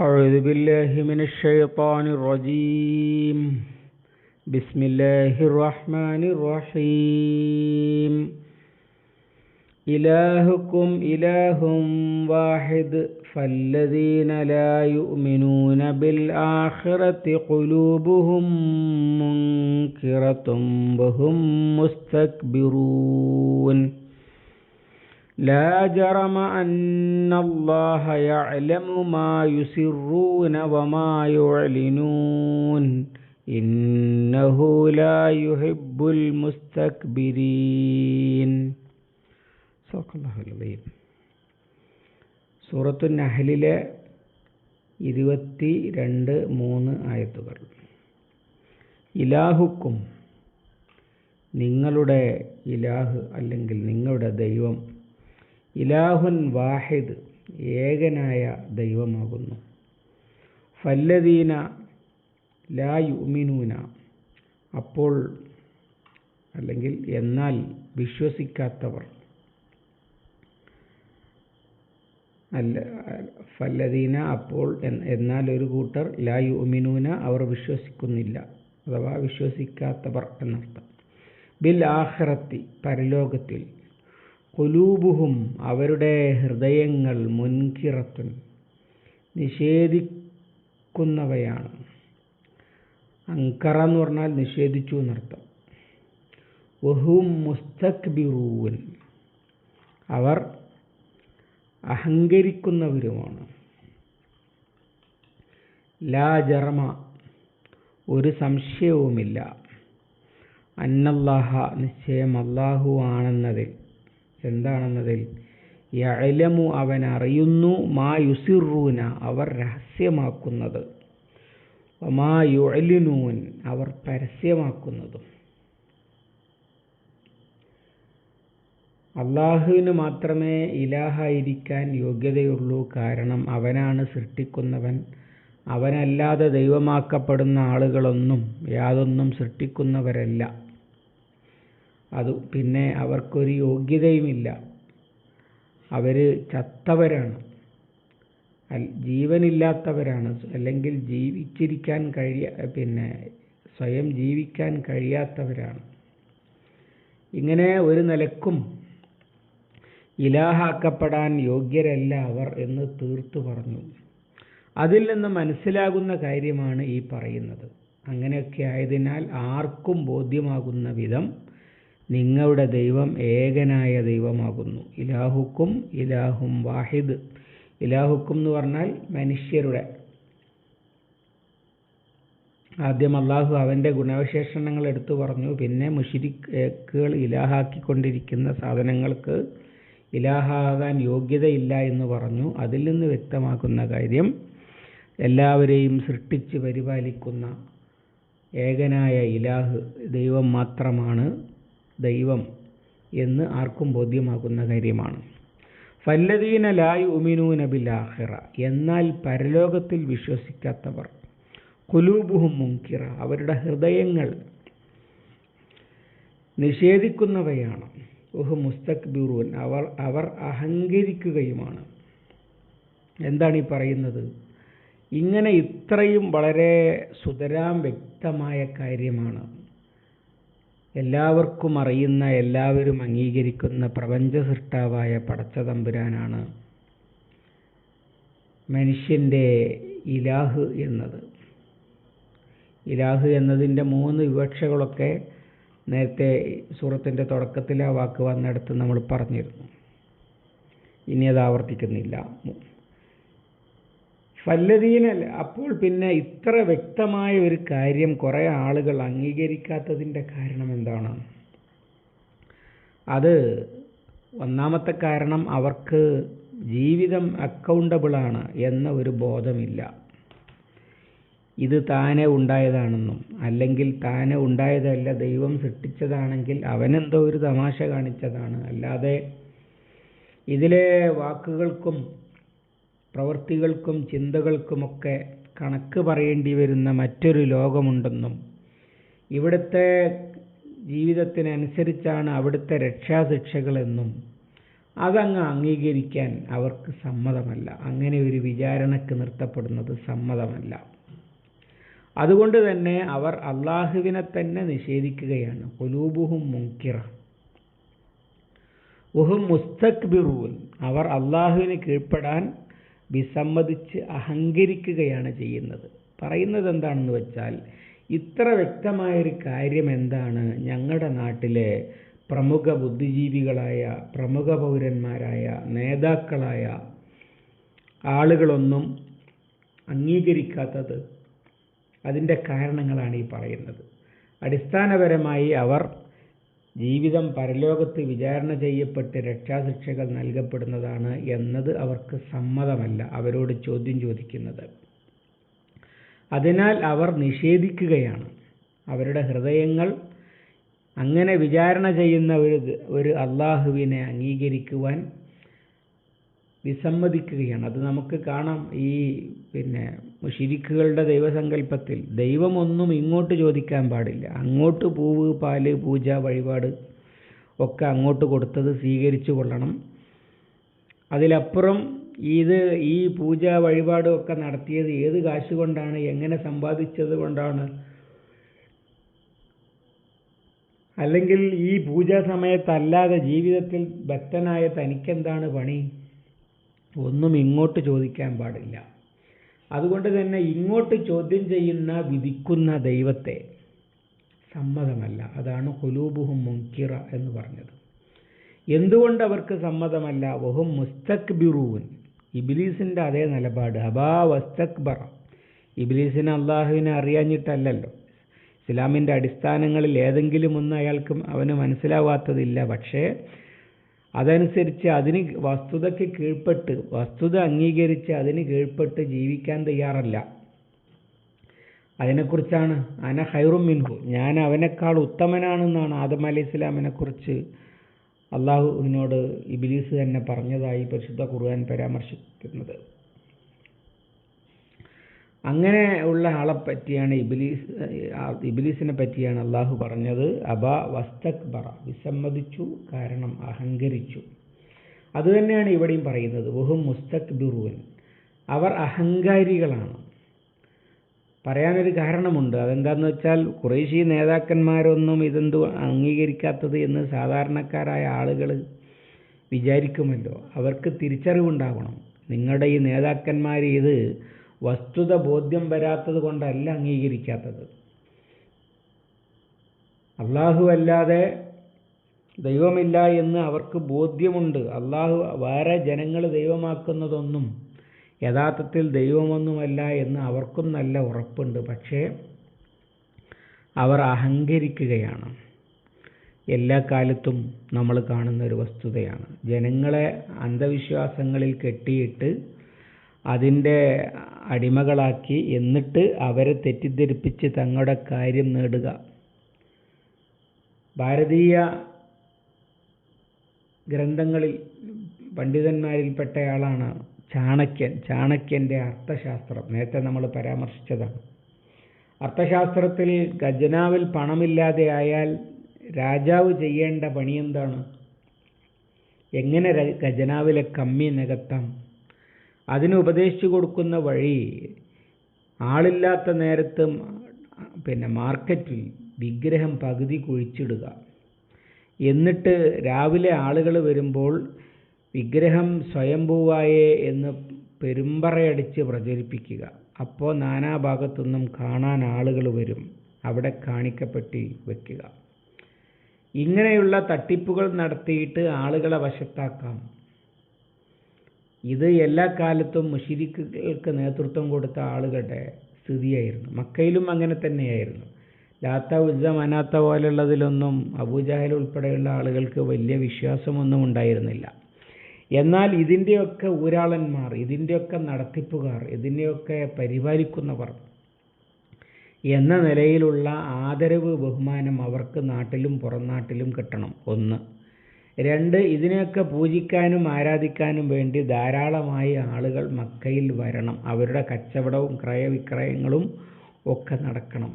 أعوذ بالله من الشيطان الرجيم. بسم الله الرحمن الرحيم. إلهكم إله واحد فالذين لا يؤمنون بالآخرة قلوبهم منكرة وهم مستكبرون. لا جرم أن الله يعلم ما يسرون وما يعلنون إنه لا يحب المستكبرين صدق الله العظيم സൂറത്തു നഹലിലെ ഇരുപത്തി രണ്ട് മൂന്ന് ആയത്തുകൾ ഇലാഹുക്കും നിങ്ങളുടെ ഇലാഹ് അല്ലെങ്കിൽ നിങ്ങളുടെ ദൈവം ഇലാഹുൻ വാഹിദ് ഏകനായ ദൈവമാകുന്നു. ഫല്ലദീന ലാ യുമിനൂന അപ്പോൾ അല്ലെങ്കിൽ എന്നാൽ വിശ്വസിക്കാത്തവർ. അല്ല ഫല്ലദീന അപ്പോൾ എന്നാൽ ഒരു കൂട്ടർ ലാ യുമിനൂന അവർ വിശ്വസിക്കുന്നില്ല. അഥവാ വിശ്വസിക്കാത്തവർ എന്നർത്ഥം. ബിൽ ആഹ്റത്തി പരലോകത്തിൽ. കുലൂബുഹും അവരുടെ ഹൃദയങ്ങൾ മുൻകിറത്തുൻ നിഷേധിക്കുന്നവയാണ്. അങ്കറ എന്ന് പറഞ്ഞാൽ നിഷേധിച്ചു എന്നർത്ഥം. വഹും മുസ്തക്ബിറൂൻ. അവർ അഹങ്കരിക്കുന്നവരുമാണ്. ലാ ജർമ ഒരു സംശയവുമില്ല. അന്നല്ലാഹ നിശ്ചയം അള്ളാഹു ആണെന്നതിൽ. എന്താണെന്നതിൽ യലമു അവൻ അറിയുന്നു മാ യുസിറൂന അവർ രഹസ്യമാക്കുന്നത്. മാ യുഅലിനൂൻ അവർ പരസ്യമാക്കുന്നതും. അള്ളാഹുവിന് മാത്രമേ ഇലാഹായിരിക്കാൻ യോഗ്യതയുള്ളൂ കാരണം അവനാണ് സൃഷ്ടിക്കുന്നവൻ. അവനല്ലാതെ ദൈവമാക്കപ്പെടുന്ന ആളുകളൊന്നും യാതൊന്നും സൃഷ്ടിക്കുന്നവരല്ല. അത് പിന്നെ അവർക്കൊരു യോഗ്യതയുമില്ല. അവർ ചത്തവരാണ്. ജീവനില്ലാത്തവരാണ്. അല്ലെങ്കിൽ ജീവിച്ചിരിക്കാൻ കഴിയ പിന്നെ സ്വയം ജീവിക്കാൻ കഴിയാത്തവരാണ്. ഇങ്ങനെ ഒരു നിലക്കും ഇലാഹാക്കപ്പെടാൻ യോഗ്യരല്ല അവർ എന്ന് തീർത്തു പറഞ്ഞു. അതിൽ നിന്ന് മനസ്സിലാകുന്ന കാര്യമാണ് ഈ പറയുന്നത്. അങ്ങനെയൊക്കെ ആയതിനാൽ ആർക്കും ബോധ്യമാകുന്ന വിധം നിങ്ങളുടെ ദൈവം ഏകനായ ദൈവമാകുന്നു. ഇലാഹുക്കും ഇലാഹും വാഹിദ്. ഇലാഹുക്കും എന്ന് പറഞ്ഞാൽ മനുഷ്യരുടെ. ആദ്യം അള്ളാഹു അവന്റെ ഗുണവിശേഷണങ്ങൾ എടുത്തു പറഞ്ഞു. പിന്നെ മുഷിരിക്കുകൾ ഇലാഹാക്കിക്കൊണ്ടിരിക്കുന്ന സാധനങ്ങൾക്ക് ഇലാഹാകാൻ യോഗ്യതയില്ല എന്ന് പറഞ്ഞു. അതിൽ നിന്ന് വ്യക്തമാക്കുന്ന കാര്യം എല്ലാവരെയും സൃഷ്ടിച്ച് പരിപാലിക്കുന്ന ഏകനായ ഇലാഹ് ദൈവം മാത്രമാണ്. ദൈവം എന്ന് ആർക്കും ബോധ്യമാകുന്ന കാര്യമാണ്. ഫല്ലദീന ലായ് ഉമിനൂന ബിലാഹിറ എന്നാൽ പരലോകത്തിൽ വിശ്വസിക്കാത്തവർ കുലൂബുഹും മുങ്കിറ അവരുടെ ഹൃദയങ്ങൾ നിഷേധിക്കുന്നവയാണ്. ഉഹ് മുസ്തക്ബിറൂൻ. അവർ അവർ അഹങ്കരിക്കുകയുമാണ്. എന്താണ് ഈ പറയുന്നത്? ഇങ്ങനെ ഇത്രയും വളരെ സുതരാം വ്യക്തമായ കാര്യമാണ്. എല്ലാവർക്കും അറിയുന്ന എല്ലാവരും അംഗീകരിക്കുന്ന പ്രപഞ്ച സൃഷ്ടാവായ പടച്ച തമ്പുരാനാണ് മനുഷ്യന്റെ ഇലാഹ് എന്നത്. ഇലാഹ് എന്നതിന്റെ മൂന്ന് വിവക്ഷകളൊക്കെ നേരത്തെ സൂറത്തിന്റെ തുടക്കത്തിലെ വാക്ക് വന്നിടത്ത് നമ്മൾ പറഞ്ഞിരുന്നു. ഇനി അത് ആവർത്തിക്കുന്നില്ല. ഫല്ലദീനല്ല അപ്പോൾ പിന്നെ ഇത്ര വ്യക്തമായ ഒരു കാര്യം കുറേ ആളുകൾ അംഗീകരിക്കാത്തതിന്റെ കാരണം എന്താണ്? അത് ഒന്നാമത്തെ കാരണം അവർക്ക് ജീവിതം അക്കൗണ്ടബിളാണ് എന്ന ഒരു ബോധമില്ല. ഇത് താനെ ഉണ്ടായതാണെന്നും അല്ലെങ്കിൽ താനെ ഉണ്ടായതല്ല ദൈവം സൃഷ്ടിച്ചതാണെങ്കിൽ അവനെന്തോ ഒരു തമാശ കാണിച്ചതാണ്. അല്ലാതെ ഇതിലെ വാക്കുകൾക്കും പ്രവൃത്തികൾക്കും ചിന്തകൾക്കുമൊക്കെ കണക്ക് പറയേണ്ടി വരുന്ന മറ്റൊരു ലോകമുണ്ടെന്നും ഇവിടുത്തെ ജീവിതത്തിനനുസരിച്ചാണ് അവിടുത്തെ രക്ഷാശിക്ഷകളെന്നും അതങ്ങ് അംഗീകരിക്കാൻ അവർക്ക് സമ്മതമല്ല. അങ്ങനെ ഒരു വിചാരണക്ക് നിർത്തപ്പെടുന്നത് സമ്മതമല്ല. അതുകൊണ്ട് തന്നെ അവർ അള്ളാഹുവിനെ തന്നെ നിഷേധിക്കുകയാണ്. കുലൂബുഹും മുങ്കിറ ഉഹും മുസ്തക്ബിറൂൻ. അവർ അള്ളാഹുവിന് കീഴ്പ്പെടാൻ വിസമ്മതിച്ച് അഹങ്കരിക്കുകയാണ് ചെയ്യുന്നത്. പറയുന്നത് എന്താണെന്ന് വെച്ചാൽ ഇത്ര വ്യക്തമായൊരു കാര്യം എന്താണ്? ഞങ്ങളുടെ നാട്ടിലെ പ്രമുഖ ബുദ്ധിജീവികളായ പ്രമുഖ പൗരന്മാരായ നേതാക്കളായ ആളുകളൊന്നും അംഗീകരിക്കാത്തത് അതിന്റെ കാരണങ്ങളാണ് ഈ പറയുന്നത്. അടിസ്ഥാനപരമായി അവർ ജീവിതം പരലോകത്ത് വിചാരണ ചെയ്യപ്പെട്ട് രക്ഷാശിക്ഷകൾ നൽകപ്പെടുന്നതാണ് എന്നത് അവർക്ക് സമ്മതമല്ല അവരോട് ചോദ്യം ചോദിക്കുന്നത്. അതിനാൽ അവർ നിഷേധിക്കുകയാണ്. അവരുടെ ഹൃദയങ്ങൾ അങ്ങനെ വിചാരണ ചെയ്യുന്ന ഒരു ഒരു അള്ളാഹുവിനെ അംഗീകരിക്കുവാൻ വിസമ്മതിക്കുകയാണ്. അത് നമുക്ക് കാണാം. ഈ പിന്നെ മുഷിരിക്കുകളുടെ ദൈവസങ്കല്പത്തിൽ ദൈവമൊന്നും ഇങ്ങോട്ട് ചോദിക്കാൻ പാടില്ല. അങ്ങോട്ട് പൂവ് പാൽ പൂജ വഴിപാട് ഒക്കെ അങ്ങോട്ട് കൊടുത്തത് സ്വീകരിച്ചു കൊള്ളണം. അതിലപ്പുറം ഇത് ഈ പൂജ വഴിപാടും ഒക്കെ നടത്തിയത് ഏത് കാശ് കൊണ്ടാണ് എങ്ങനെ സമ്പാദിച്ചത് കൊണ്ടാണ്? അല്ലെങ്കിൽ ഈ പൂജാ സമയത്തല്ലാതെ ജീവിതത്തിൽ ഭക്തനായ തനിക്കെന്താണ് പണി? ഒന്നും ഇങ്ങോട്ട് ചോദിക്കാൻ പാടില്ല. അതുകൊണ്ട് തന്നെ ഇങ്ങോട്ട് ചോദ്യം ചെയ്യുന്ന വിധിക്കുന്ന ദൈവത്തെ സമ്മതമല്ല. അതാണ് ഹുലൂബുഹും മുൻകിറ എന്ന് പറഞ്ഞത്. എന്തുകൊണ്ട് അവർക്ക് സമ്മതമല്ല? വഹും മുസ്തക്ബിറൂൻ. ഇബിലീസിന്റെ അതേ നിലപാട്. അബാ വസ്തക്ബറ. ഇബിലീസിനെ അള്ളാഹുവിനെ അറിയാഞ്ഞിട്ടല്ലല്ലോ. ഇസ്ലാമിന്റെ അടിസ്ഥാനങ്ങളിൽ ഏതെങ്കിലും ഒന്ന് അയാൾക്ക് അവന് മനസ്സിലാവാത്തതില്ല. പക്ഷേ അതനുസരിച്ച് അതിന് വസ്തുതയ്ക്ക് കീഴ്പ്പെട്ട് വസ്തുത അംഗീകരിച്ച് അതിന് കീഴ്പ്പെട്ട് ജീവിക്കാൻ തയ്യാറല്ല. അതിനെക്കുറിച്ചാണ് അന ഹൈറും മിൻഹു. ഞാൻ അവനേക്കാൾ ഉത്തമനാണെന്നാണ് ആദം അലൈഹി ഇസ്ലാമിനെ കുറിച്ച് അള്ളാഹുവിനോട് ഇബിലീസ് തന്നെ പറഞ്ഞതായി പരിശുദ്ധ ഖുർആൻ പരാമർശിക്കുന്നത്. അങ്ങനെ ഉള്ള ആളെ പറ്റിയാണ് ഇബിലീസ് ഇബിലീസിനെ പറ്റിയാണ് അള്ളാഹു പറഞ്ഞത്. അബ വസ്തക്ബറ വിസമ്മതിച്ചു കാരണം അഹങ്കരിച്ചു. അതുതന്നെയാണ് ഇവിടെയും പറയുന്നത്. ബഹും മുസ്തക് ബിറുവൻ അവർ അഹങ്കാരികളാണ്. പറയാനൊരു കാരണമുണ്ട്. അതെന്താന്ന് വെച്ചാൽ കുറേശ്ശി നേതാക്കന്മാരൊന്നും ഇതെന്തു അംഗീകരിക്കാത്തത് എന്ന് സാധാരണക്കാരായ ആളുകൾ വിചാരിക്കുമല്ലോ. അവർക്ക് തിരിച്ചറിവുണ്ടാവണം. നിങ്ങളുടെ ഈ നേതാക്കന്മാർ ഇത് വസ്തുത ബോധ്യം വരാത്തത് കൊണ്ടല്ല അംഗീകരിക്കാത്തത്. അല്ലാതെ ദൈവമില്ല എന്ന് അവർക്ക് ബോധ്യമുണ്ട്. അള്ളാഹു വേറെ ജനങ്ങൾ ദൈവമാക്കുന്നതൊന്നും യഥാർത്ഥത്തിൽ ദൈവമൊന്നുമല്ല എന്ന് അവർക്കും നല്ല ഉറപ്പുണ്ട്. പക്ഷേ അവർ അഹങ്കരിക്കുകയാണ്. എല്ലാ കാലത്തും നമ്മൾ കാണുന്ന ഒരു വസ്തുതയാണ്. ജനങ്ങളെ അന്ധവിശ്വാസങ്ങളിൽ കെട്ടിയിട്ട് അതിന്റെ അടിമകളാക്കി എന്നിട്ട് അവരെ തെറ്റിദ്ധരിപ്പിച്ച് തങ്ങളുടെ കാര്യം നേടുക. ഭാരതീയ ഗ്രന്ഥങ്ങളിൽ പണ്ഡിതന്മാരിൽപ്പെട്ടയാളാണ് ചാണക്യൻ. ചാണക്യന്റെ അർത്ഥശാസ്ത്രം. നേരത്തെ നമ്മൾ പരാമർശിച്ചതാണ്. അർത്ഥശാസ്ത്രത്തിൽ ഖജനാവിൽ പണമില്ലാതെ ആയാൽ രാജാവ് ചെയ്യേണ്ട പണി എന്താണ് എങ്ങനെ ഖജനാവിലെ കമ്മി നികത്താം? അതിന് ഉപദേശിച്ചു കൊടുക്കുന്ന വഴി ആളില്ലാത്ത നേരത്ത് പിന്നെ മാർക്കറ്റിൽ വിഗ്രഹം പകുതി കുഴിച്ചിടുക. എന്നിട്ട് രാവിലെ ആളുകൾ വരുമ്പോൾ വിഗ്രഹം സ്വയംഭൂവായേ എന്ന് പെരുമ്പറയടിച്ച് പ്രചരിപ്പിക്കുക. അപ്പോൾ നാനാഭാഗത്തുനിന്നും കാണാൻ ആളുകൾ വരും. അവിടെ കാണിക്കപ്പെട്ടി വയ്ക്കുക. ഇങ്ങനെയുള്ള തട്ടിപ്പുകൾ നടത്തിയിട്ട് ആളുകളെ വശത്താക്കാം. ഇത് എല്ലാ കാലത്തും മുഷിരിക്കുകൾക്ക് നേതൃത്വം കൊടുത്ത ആളുകളുടെ സ്ഥിതിയായിരുന്നു. മക്കയിലും അങ്ങനെ തന്നെയായിരുന്നു. ലാത്ത ഉജ്ജ മനാത്ത പോലുള്ളതിലൊന്നും അബൂജാഹൽ ഉൾപ്പെടെയുള്ള ആളുകൾക്ക് വലിയ വിശ്വാസമൊന്നും ഉണ്ടായിരുന്നില്ല. എന്നാൽ ഇതിന്റെയൊക്കെ ഊരാളന്മാർ ഇതിന്റെയൊക്കെ നടത്തിപ്പുകാർ ഇതിന്റെയൊക്കെ പരിപാലിക്കുന്നവർ എന്ന നിലയിലുള്ള ആദരവ് ബഹുമാനം അവർക്ക് നാട്ടിലും പുറം നാട്ടിലും കിട്ടണം. ഒന്ന്. രണ്ട് ഇതിനെയൊക്കെ പൂജിക്കാനും ആരാധിക്കാനും വേണ്ടി ധാരാളമായി ആളുകൾ മക്കയിൽ വരണം. അവരുടെ കച്ചവടവും ക്രയവിക്രയങ്ങളും ഒക്കെ നടക്കണം.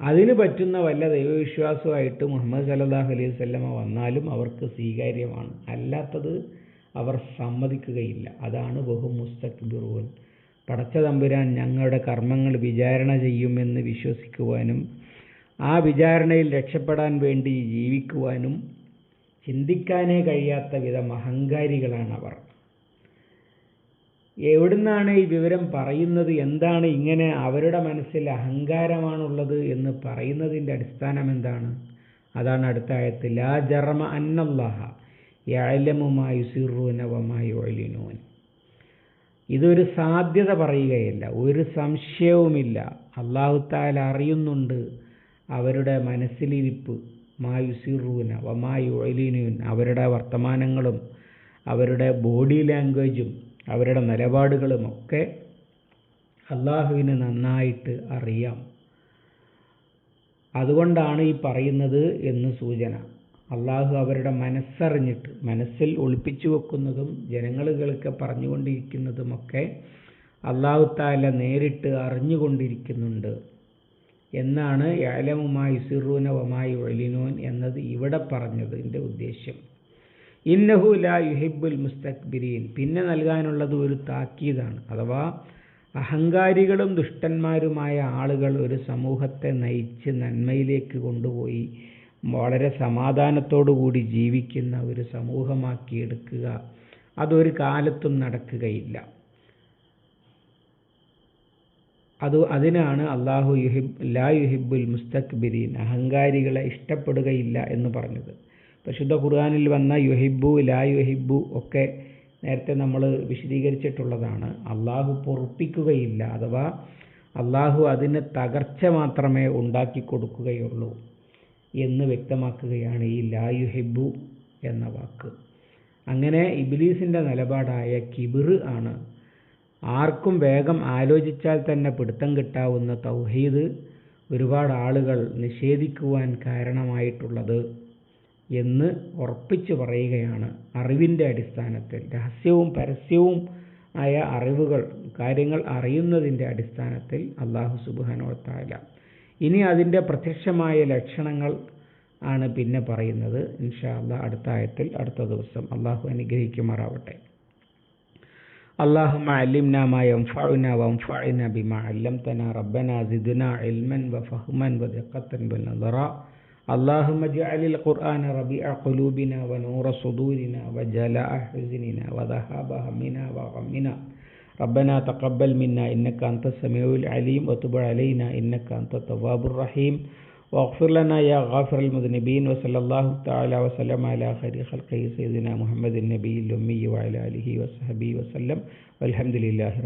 അതിന് പറ്റുന്ന വല്ല ദൈവവിശ്വാസമായിട്ട് മുഹമ്മദ് സല്ലല്ലാഹു അലൈഹി വസല്ലമ വന്നാലും അവർക്ക് സ്വീകാര്യമാണ്. അല്ലാത്തത് അവർ സമ്മതിക്കുകയില്ല. അതാണ് ബഹു മുസ്തക്ബിറുവൻ പടച്ച തമ്പുരാൻ ഞങ്ങളുടെ കർമ്മങ്ങൾ വിചാരണ ചെയ്യുമെന്ന് വിശ്വസിക്കുവാനും ആ വിചാരണയിൽ രക്ഷപ്പെടാൻ വേണ്ടി ജീവിക്കുവാനും ചിന്തിക്കാനേ കഴിയാത്ത വിധം അഹങ്കാരികളാണ് അവർ എവിടുന്നാണ് ഈ വിവരം പറയുന്നത്? എന്താണ് ഇങ്ങനെ അവരുടെ മനസ്സിൽ അഹങ്കാരമാണുള്ളത് എന്ന് പറയുന്നതിന്റെ അടിസ്ഥാനം എന്താണ്? അതാണ് അടുത്ത ആയത്ത് ലാ ജർമ അന്നല്ലാഹ യാലമുമായി സിറൂനവമായി ഒഴിലിനൂൻ ഇതൊരു സാധ്യത പറയുകയല്ല ഒരു സംശയവുമില്ല. അള്ളാഹുത്താൽ അറിയുന്നുണ്ട് അവരുടെ മനസ്സിലിരിപ്പ്. മായുസിറൂന വമായു ഒലിനൂൻ അവരുടെ വർത്തമാനങ്ങളും അവരുടെ ബോഡി ലാംഗ്വേജും അവരുടെ നിലപാടുകളും ഒക്കെ അള്ളാഹുവിന് നന്നായിട്ട് അറിയാം. അതുകൊണ്ടാണ് ഈ പറയുന്നത് എന്ന് സൂചന. അള്ളാഹു അവരുടെ മനസ്സറിഞ്ഞിട്ട് മനസ്സിൽ ഒളിപ്പിച്ചു വെക്കുന്നതും ജനങ്ങൾ കേൾക്കെ പറഞ്ഞുകൊണ്ടിരിക്കുന്നതുമൊക്കെ അള്ളാഹു താല നേരിട്ട് അറിഞ്ഞുകൊണ്ടിരിക്കുന്നുണ്ട്. എന്നാണ് യാലമുമായി സിറൂന വമായി എന്നത് ഇവിടെ പറഞ്ഞതിന്റെ ഉദ്ദേശ്യം. ഇന്നഹു ലാ യുഹിബുൽ മുസ്തക്ബിരീൻ. പിന്നെ നൽകാനുള്ളത് ഒരു താക്കീതാണ്. അഥവാ അഹങ്കാരികളും ദുഷ്ടന്മാരുമായ ആളുകൾ ഒരു സമൂഹത്തെ നയിച്ച് നന്മയിലേക്ക് കൊണ്ടുപോയി വളരെ സമാധാനത്തോടുകൂടി ജീവിക്കുന്ന ഒരു സമൂഹമാക്കി എടുക്കുക. അതൊരു കാലത്തും നടക്കുകയില്ല. അത് അതിനാണ് അള്ളാഹു യുഹിബ് ലാ യുഹിബുൽ മുസ്തക്ബിരീൻ അഹങ്കാരികളെ ഇഷ്ടപ്പെടുകയില്ല എന്ന് പറഞ്ഞത്. പരിശുദ്ധ ഖുർആാനിൽ വന്ന യുഹിബു ലാ യുഹിബു ഒക്കെ നേരത്തെ നമ്മൾ വിശദീകരിച്ചിട്ടുള്ളതാണ്. അള്ളാഹു പൊറുപ്പിക്കുകയില്ല അഥവാ അള്ളാഹു അതിന് തകർച്ച മാത്രമേ ഉണ്ടാക്കി കൊടുക്കുകയുള്ളൂ എന്ന് വ്യക്തമാക്കുകയാണ് ഈ ലാ യുഹിബു എന്ന വാക്ക്. അങ്ങനെ ഇബിലീസിന്റെ നിലപാടായ കിബിർ ആണ് ആർക്കും വേഗം ആലോചിച്ചാൽ തന്നെ പിടുത്തം കിട്ടാവുന്ന തൗഹീദ് ഒരുപാട് ആളുകൾ നിഷേധിക്കുവാൻ കാരണമായിട്ടുള്ളത് എന്ന് ഉറപ്പിച്ചു പറയുകയാണ് അറിവിന്റെ അടിസ്ഥാനത്തിൽ. രഹസ്യവും പരസ്യവും ആയ അറിവുകൾ കാര്യങ്ങൾ അറിയുന്നതിന്റെ അടിസ്ഥാനത്തിൽ അള്ളാഹു സുബാനോത്തായ ഇനി അതിന്റെ പ്രത്യക്ഷമായ ലക്ഷണങ്ങൾ ആണ് പിന്നെ പറയുന്നത്. ഇൻഷാ അള്ളാഹ് അടുത്ത ആയത്തിൽ അടുത്ത ദിവസം അള്ളാഹു അനുഗ്രഹിക്കുമാറാവട്ടെ. اللهم علمنا ما ينفعنا وانفعنا بما علمتنا. ربنا زدنا علما وفهما ودقة بالنظراء اللهم اجعل القرآن ربيع قلوبنا ونور صدورنا وجلاء حزننا وذهاب همنا وغمنا. ربنا تقبل منا إنك أنت السميع العليم. وتب علينا إنك أنت التواب الرحيم. واغفر لنا يا غافر المذنبين وصلى الله تعالى وسلم على خير خلقه سيدنا محمد النبي الأمي وعلى آله وصحبه وسلم والحمد لله رب